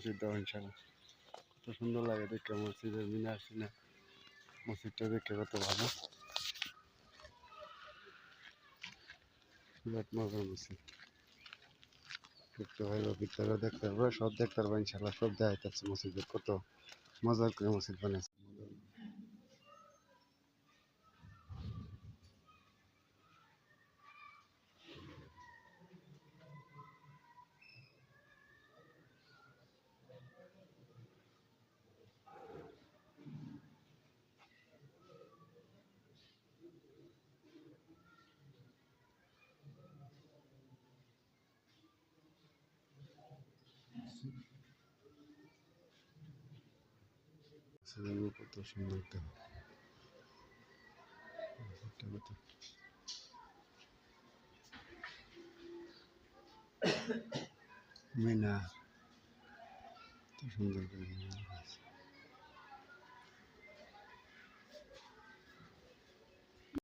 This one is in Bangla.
মসজিদটাও ইনশাল্লাহ কত সুন্দর লাগে দেখে মসজিদের মিনার সিনা মসজিদটা দেখতে কত ভালো। বিরাট মজার মসজিদ। দেখতে পারব ভিতরে দেখতে পারব সব দেখতে পারব ইনশাল্লাহ সব দেখাইতেছে মসজিদের কত মজার করে মসজিদ বানাইছে। Se ve algo patrocinante. Mena. Está yendo el.